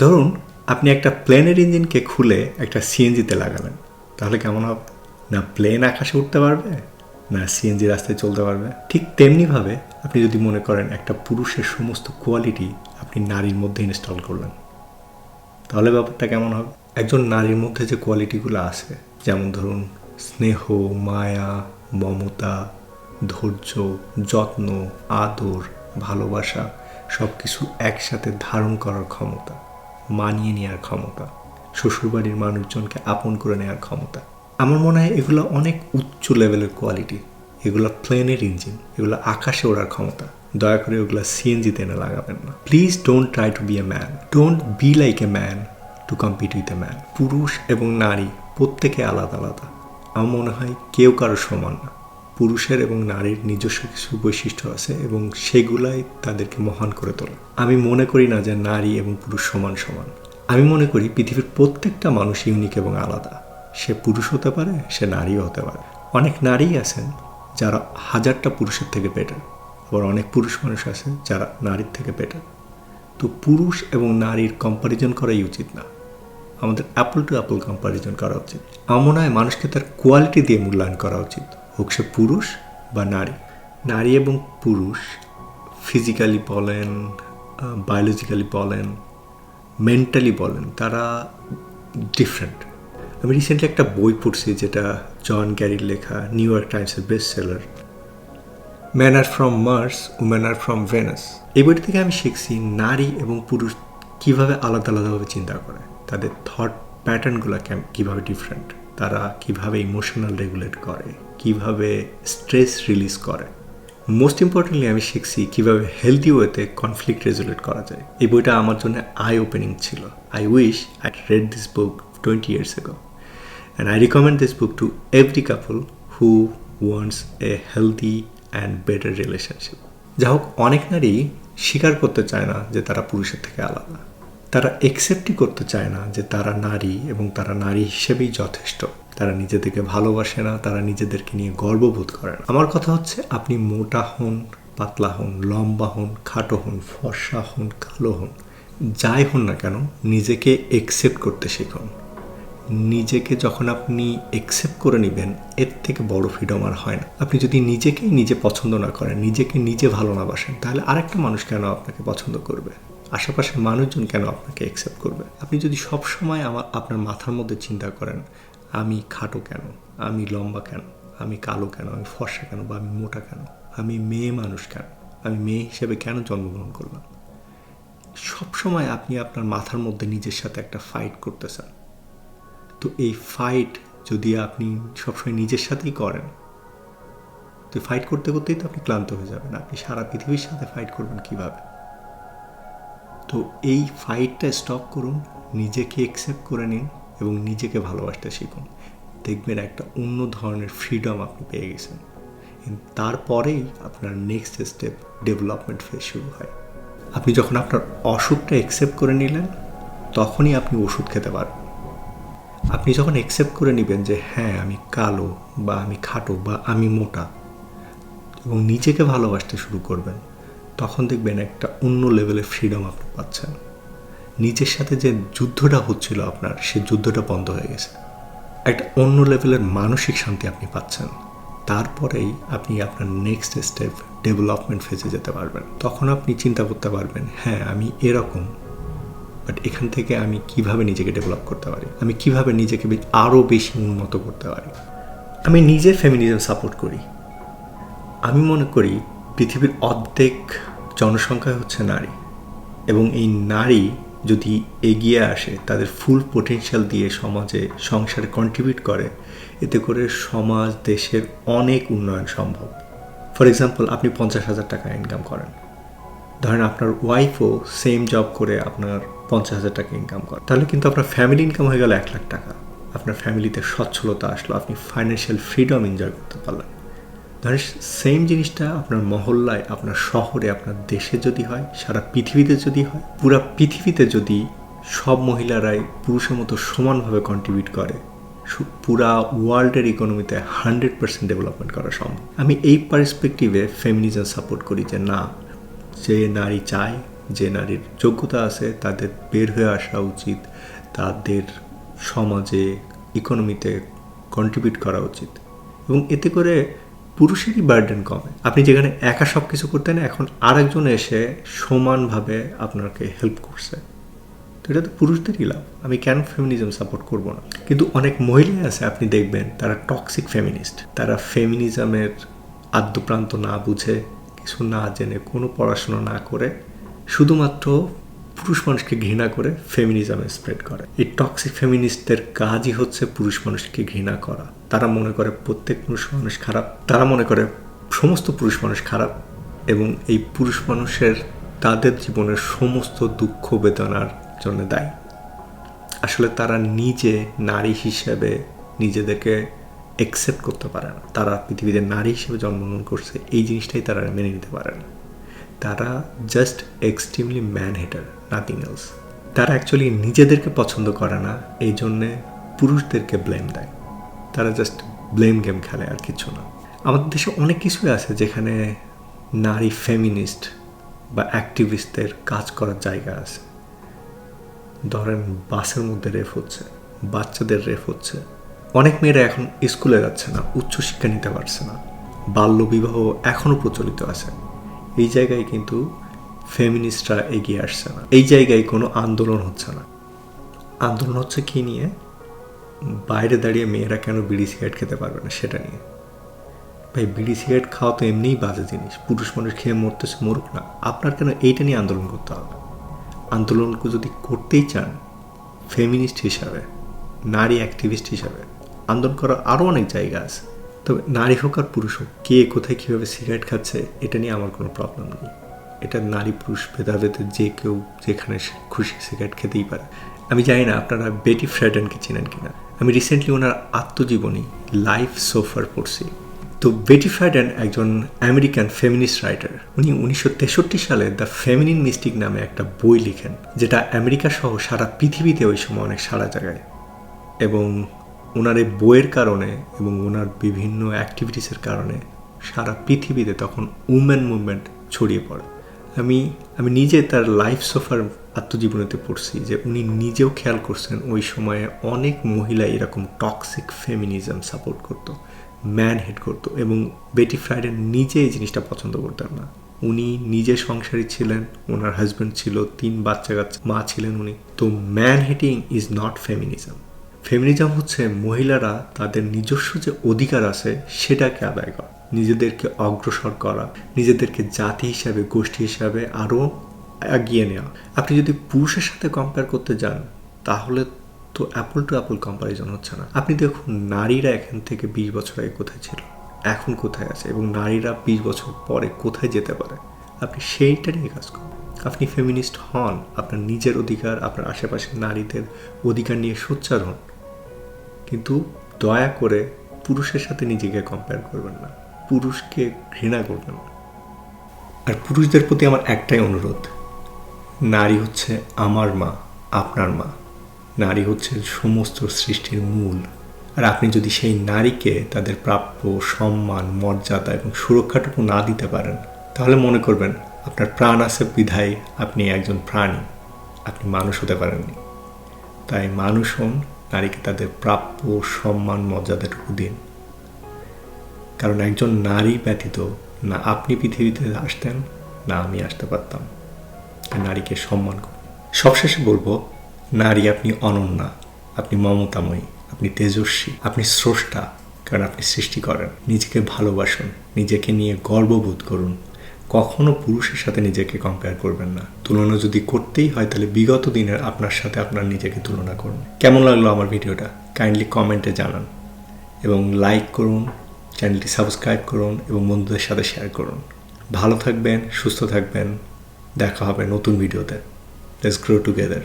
ধরুন, আপনি একটা প্লেনের ইঞ্জিনকে খুলে একটা সিএনজিতে লাগালেন তাহলে কেমন হবে? না প্লেন আকাশে উঠতে পারবে, না সিএনজি রাস্তায় চলতে পারবে। ঠিক তেমনিভাবে আপনি যদি মনে করেন একটা পুরুষের সমস্ত কোয়ালিটি আপনি নারীর মধ্যে ইনস্টল করলেন, তাহলে ব্যাপারটা কেমন হবে? একজন নারীর মধ্যে যে কোয়ালিটিগুলো আছে, যেমন ধরুন স্নেহ, মায়া, মমতা, ধৈর্য, যত্ন, আদর, ভালোবাসা সব কিছু একসাথে ধারণ করার ক্ষমতা। মানিয়ে নেওয়ার ক্ষমতা, শ্বশুরবাড়ির মানুষজনকে আপন করে নেওয়ার ক্ষমতা। আমার মনে হয় এগুলো অনেক উচ্চ লেভেলের কোয়ালিটি। এগুলো প্লেনের ইঞ্জিন, এগুলো আকাশে ওড়ার ক্ষমতা। দয়া করে ওগুলো সিএনজিতে এনে লাগাবেন না। Please don't try to be a man don't be like a man to compete with a man পুরুষ এবং নারী প্রত্যেকে আলাদা আলাদা। আমার মনে হয় কেউ কারও সমান না। পুরুষের এবং নারীর নিজস্ব কিছু বৈশিষ্ট্য আছে এবং সেগুলাই তাদেরকে মহান করে তোলে। আমি মনে করি না যে নারী এবং পুরুষ সমান সমান। আমি মনে করি পৃথিবীর প্রত্যেকটা মানুষ ইউনিক এবং আলাদা। সে পুরুষ হতে পারে, সে নারীও হতে পারে। অনেক নারী আছেন যারা হাজারটা পুরুষের থেকে বেটার আবার অনেক পুরুষ মানুষ আছে যারা নারীর থেকে বেটার তো পুরুষ এবং নারীর কম্পারিজন করাই উচিত না। আমাদের অ্যাপল টু অ্যাপল কম্পারিজন করা উচিত। আমার মনে হয় মানুষকে তার কোয়ালিটি দিয়ে মূল্যায়ন করা উচিত। হোক সে পুরুষ বা নারী। নারী এবং পুরুষ ফিজিক্যালি বলেন বায়োলজিক্যালি বলেন মেন্টালি বলেন, তারা ডিফারেন্ট আমি রিসেন্টলি একটা বই পড়ছি যেটা জন গ্যারির লেখা, নিউ ইয়র্ক টাইমসের best seller man are from Mars woman are from Venus এই বইটি থেকে আমি শিখছি নারী এবং পুরুষ কীভাবে আলাদা আলাদাভাবে চিন্তা করে, তাদের থট প্যাটার্নগুলো কীভাবে ডিফারেন্ট তারা কীভাবে ইমোশনাল রেগুলেট করে, কীভাবে স্ট্রেস রিলিজ করে। মোস্ট ইম্পর্টেন্টলি আমি শিখছি কীভাবে হেলদি ওয়েতে কনফ্লিক্ট রেজুলেট করা যায়। এই বইটা আমার জন্য আই ওপেনিং ছিল। I wish I read this book twenty years ago and I recommend this book to every couple who wants a healthy and better relationship যা হোক অনেক নারী স্বীকার করতে চায় না যে তারা পুরুষের থেকে আলাদা। তারা একসেপ্টই করতে চায় না যে তারা নারী এবং তারা নারী হিসেবেই যথেষ্ট। তারা নিজেদেরকে ভালোবাসে না, তারা নিজেদেরকে নিয়ে গর্ববোধ করে না। আমার কথা হচ্ছে, আপনি মোটা হন, পাতলা হন, লম্বা হন, খাটো হন, ফর্সা হন, কালো হন, যাই হন না কেন, নিজেকে একসেপ্ট করতে শিখুন। নিজেকে যখন আপনি একসেপ্ট করে নেবেন, এর থেকে বড় ফ্রিডম আর হয় না। আপনি যদি নিজেকেই নিজে পছন্দ না করেন, নিজেকে নিজে ভালো না বাসেন, তাহলে আরেকটা মানুষ কেন আপনাকে পছন্দ করবে? আশেপাশের মানুষজন কেন আপনাকে অ্যাকসেপ্ট করবে? আপনি যদি সব সময় আমার, আপনার মাথার মধ্যে চিন্তা করেন, আমি খাটো কেন? আমি লম্বা কেন? আমি কালো কেন? আমি ফর্সা কেন? বা আমি মোটা কেন? আমি মেয়ে মানুষ কেন? আমি মেয়ে হিসেবে কেন জন্মগ্রহণ করলাম? সব সময় আপনি আপনার মাথার মধ্যে নিজের সাথে একটা ফাইট করতেছেন। তো এই ফাইট যদি আপনি সবসময় নিজের সাথেই করেন, তো ফাইট করতে করতেই তো আপনি ক্লান্ত হয়ে যাবেন। আপনি সারা পৃথিবীর সাথে ফাইট করবেন কীভাবে? তো এই ফাইটটা স্টপ করুন, নিজেকে অ্যাকসেপ্ট করে নিন এবং নিজেকে ভালোবাসতে শিখুন। দেখবেন একটা অন্য ধরনের ফ্রিডম আপনি পেয়ে গেছেন। তারপরেই আপনার নেক্সট স্টেপ ডেভেলপমেন্ট ফেজ শুরু হয়। আপনি যখন আপনার অসুখটা অ্যাকসেপ্ট করে নিলেন, তখনই আপনি ওষুধ খেতে পারবেন। আপনি যখন অ্যাকসেপ্ট করে নেবেন যে হ্যাঁ আমি কালো বা আমি খাটো বা আমি মোটা এবং নিজেকে ভালোবাসতে শুরু করবেন তখন দেখবেন একটা অন্য লেভেলের ফ্রিডম আপনি পাচ্ছেন। নিজের সাথে যে যুদ্ধটা হচ্ছিল আপনার, সে যুদ্ধটা বন্ধ হয়ে গেছে। একটা অন্য লেভেলের মানসিক শান্তি আপনি পাচ্ছেন। তারপরেই আপনি আপনার নেক্সট স্টেপ ডেভেলপমেন্ট ফেজে যেতে পারবেন। তখন আপনি চিন্তা করতে পারবেন হ্যাঁ আমি এরকম বাট এখান থেকে আমি কীভাবে নিজেকে ডেভেলপ করতে পারি? আমি কীভাবে নিজেকে আরও বেশি উন্নত করতে পারি? আমি নিজে ফেমিনিজম সাপোর্ট করি। আমি মনে করি পৃথিবীর অর্ধেক জনসংখ্যা হচ্ছে নারী। এবং এই নারী যদি এগিয়ে আসে, তাদের ফুল পোটেনশিয়াল দিয়ে সমাজে সংসারে কন্ট্রিবিউট করে, এতে করে সমাজ, দেশের অনেক উন্নয়ন সম্ভব। ফর এক্সাম্পল আপনি পঞ্চাশ হাজার টাকা ইনকাম করেন। ধরেন আপনার ওয়াইফও সেম জব করে আপনার পঞ্চাশ হাজার টাকা ইনকাম করে। তাহলে কিন্তু আপনার ফ্যামিলি ইনকাম হয়ে গেল এক লাখ টাকা। আপনার ফ্যামিলিতে সচ্ছলতা আসলো, আপনি ফাইন্যান্সিয়াল ফ্রিডম এনজয় করতে পারলেন। ধরেন সেম জিনিসটা আপনার মহল্লায়, আপনার শহরে, আপনার দেশে যদি হয়, সারা পৃথিবীতে যদি হয়, পুরা পৃথিবীতে যদি সব মহিলারাই পুরুষের মতো সমানভাবে কন্ট্রিবিউট করে পুরা ওয়ার্ল্ডের ইকোনমিতে হান্ড্রেড পার্সেন্ট ডেভেলপমেন্ট করা সম্ভব। আমি এই পার্সপেক্টিভে ফেমিনিজম সাপোর্ট করি যে না, যে নারী চায়, যে নারীর যোগ্যতা আছে, তাদের বের হয়ে আসা উচিত, তাদের সমাজে ইকোনমিতে কন্ট্রিবিউট করা উচিত। এবং এতে করে পুরুষেরই বার্ডেন কমে। আপনি যেখানে একা সব কিছু করতেন, এখন আরেকজন এসে সমানভাবে আপনাকে হেল্প করছে। তো এটা তো পুরুষদেরই লাভ। আমি কেন ফেমিনিজম সাপোর্ট করব না? কিন্তু অনেক মহিলাই আছে, আপনি দেখবেন, তারা টক্সিক ফেমিনিস্ট তারা ফেমিনিজমের আদ্যপ্রান্ত না বুঝে, কিছু না জেনে, কোনো পড়াশোনা না করে, শুধুমাত্র পুরুষ মানুষকে ঘৃণা করে ফেমিনিজমে স্প্রেড করে। এই টক্সিক ফেমিনিস্টদের কাজই হচ্ছে পুরুষ মানুষকে ঘৃণা করা। তারা মনে করে প্রত্যেক পুরুষ মানুষ খারাপ, তারা মনে করে সমস্ত পুরুষ মানুষ খারাপ এবং এই পুরুষ মানুষের তাদের জীবনের সমস্ত দুঃখ বেদনার জন্য দায়ী। আসলে তারা নিজে নারী হিসেবে নিজেদেরকে অ্যাকসেপ্ট করতে পারে না। তারা পৃথিবীতে নারী হিসেবে জন্মগ্রহণ করছে, এই জিনিসটাই তারা মেনে নিতে পারে না। তারা just extremely man hater nothing else তারা অ্যাকচুয়ালি নিজেদেরকে পছন্দ করে না, এই জন্যে পুরুষদেরকে ব্লেম দেয়। তারা জাস্ট ব্লেম গেম খেলে আর কিছু না। আমাদের দেশে অনেক কিছুই আছে যেখানে নারী ফেমিনিস্ট বা অ্যাক্টিভিস্টদের কাজ করার জায়গা আছে। ধরেন বাসের মধ্যে রেফ হচ্ছে, বাচ্চাদের রেফ হচ্ছে। অনেক মেয়েরা এখন স্কুলে যাচ্ছে না, উচ্চশিক্ষা নিতে পারছে না। বাল্যবিবাহ এখনও প্রচলিত আছে। এই জায়গায় কিন্তু ফেমিনিস্টরা এগিয়ে আসছে না। এই জায়গায় কোনো আন্দোলন হচ্ছে না। আন্দোলন হচ্ছে কী নিয়ে? বাইরে দাঁড়িয়ে মেয়েরা কেন বিড়ি সিগারেট খেতে পারবে না সেটা নিয়ে। ভাই, বিড়ি সিগারেট খাওয়া তো এমনিই বাজে জিনিস। পুরুষ মানুষ খেয়ে মরতেছে, মরুক না। আপনার কেন এইটা নিয়ে আন্দোলন করতে হবে? আন্দোলনকে যদি করতেই চান ফেমিনিস্ট হিসাবে, নারী অ্যাক্টিভিস্ট হিসাবে, আন্দোলন করার আরও অনেক জায়গা আছে। তবে নারী হোক আর পুরুষ হোক, কে কোথায় কীভাবে সিগারেট খাচ্ছে, এটা নিয়ে আমার কোনো প্রবলেম নেই। এটা নারী পুরুষ ভেদাভেদে যে কেউ যেখানে খুশি সিগারেট খেতেই পারে। আমি জানি না আপনারা বেটি ফ্রেডেনকে চেনেন কিনা। আমি রিসেন্টলি ওনার আত্মজীবনী লাইফ সোফার পড়ছি। তো বেটি ফ্যাডেন একজন আমেরিকান ফেমিনিস্ট রাইটার উনি উনিশশো তেষট্টি সালে দ্য ফেমিনিন মিস্টিক নামে একটা বই লিখেন, যেটা আমেরিকা সহ সারা পৃথিবীতে ওই সময় অনেক সারা জায়গায় এবং ওনার এই বইয়ের কারণে এবং ওনার বিভিন্ন অ্যাক্টিভিটিসের কারণে সারা পৃথিবীতে তখন উমেন মুভমেন্ট ছড়িয়ে পড়ে। আমি আমি নিজে তার লাইফ সোফার আত্মজীবনীতে পড়ছি যে উনি নিজেও খেয়াল করছেন ওই সময়ে অনেক মহিলা এরকম টক্সিক ফেমিনিজম সাপোর্ট করতো ম্যান হেড করতো এবং বেটি ফ্রাইডে নিজে এই জিনিসটা পছন্দ করতেন না। উনি নিজে সংসারী ছিলেন ওনার হাজব্যান্ড ছিল, তিন বাচ্চা কাচ্চা মা ছিলেন উনি। তো man hating is not feminism feminism হচ্ছে মহিলারা তাদের নিজস্ব যে অধিকার আছে, সেটাকে আদায় করা। নিজেদেরকে অগ্রসর করা। নিজেদেরকে জাতি হিসাবে, গোষ্ঠী হিসাবে আরও এগিয়ে নেওয়া। আপনি যদি পুরুষের সাথে কম্পেয়ার করতে যান, তাহলে তো অ্যাপল টু অ্যাপল কম্পারিজন হচ্ছে না। আপনি দেখুন, নারীরা এখান থেকে বিশ বছর আগে কোথায় ছিল, এখন কোথায় আছে এবং নারীরা বিশ বছর পরে কোথায় যেতে পারে। আপনি সেইটা নিয়ে কাজ করুন আপনি ফেমিনিস্ট হন, আপনার নিজের অধিকার, আপনার আশেপাশের নারীদের অধিকার নিয়ে সোচ্চার হন। কিন্তু দয়া করে পুরুষের সাথে নিজেকে কম্পেয়ার করবেন না। পুরুষকে ঘৃণা করবেন না। আর পুরুষদের প্রতি আমার একটাই অনুরোধ, নারী হচ্ছে আমার মা, আপনার মা। নারী হচ্ছে সমস্ত সৃষ্টির মূল। আর আপনি যদি সেই নারীকে তাদের প্রাপ্য সম্মান, মর্যাদা এবং সুরক্ষাটুকু না দিতে পারেন, তাহলে মনে করবেন আপনার প্রাণ আছে বিধায় আপনি একজন প্রাণী, আপনি মানুষ হতে পারেননি। তাই মানুষ হন নারীকে তাদের প্রাপ্য সম্মান মর্যাদাটুকু দিন। কারণ একজন নারী ব্যতীত না আপনি পৃথিবীতে আসতেন, না আমি আসতে পারতাম। নারীকে সম্মান করুন। সবশেষে বলব, নারী আপনি অনন্যা, আপনি মমতাময়ী, আপনি তেজস্বী, আপনি স্রষ্টা, কারণ আপনি সৃষ্টি করেন। নিজেকে ভালোবাসুন, নিজেকে নিয়ে গর্ববোধ করুন কখনো পুরুষের সাথে নিজেকে কম্পেয়ার করবেন না। তুলনা যদি করতেই হয়, তাহলে বিগত দিনের আপনার সাথে আপনার নিজেকে তুলনা করুন। কেমন লাগল আমার ভিডিওটা? কাইন্ডলি কমেন্টে জানান। এবং লাইক করুন চ্যানেলটি সাবস্ক্রাইব করুন এবং বন্ধুদের সাথে শেয়ার করুন। ভালো থাকবেন, সুস্থ থাকবেন। দেখা হবে নতুন ভিডিওতে। Let's grow together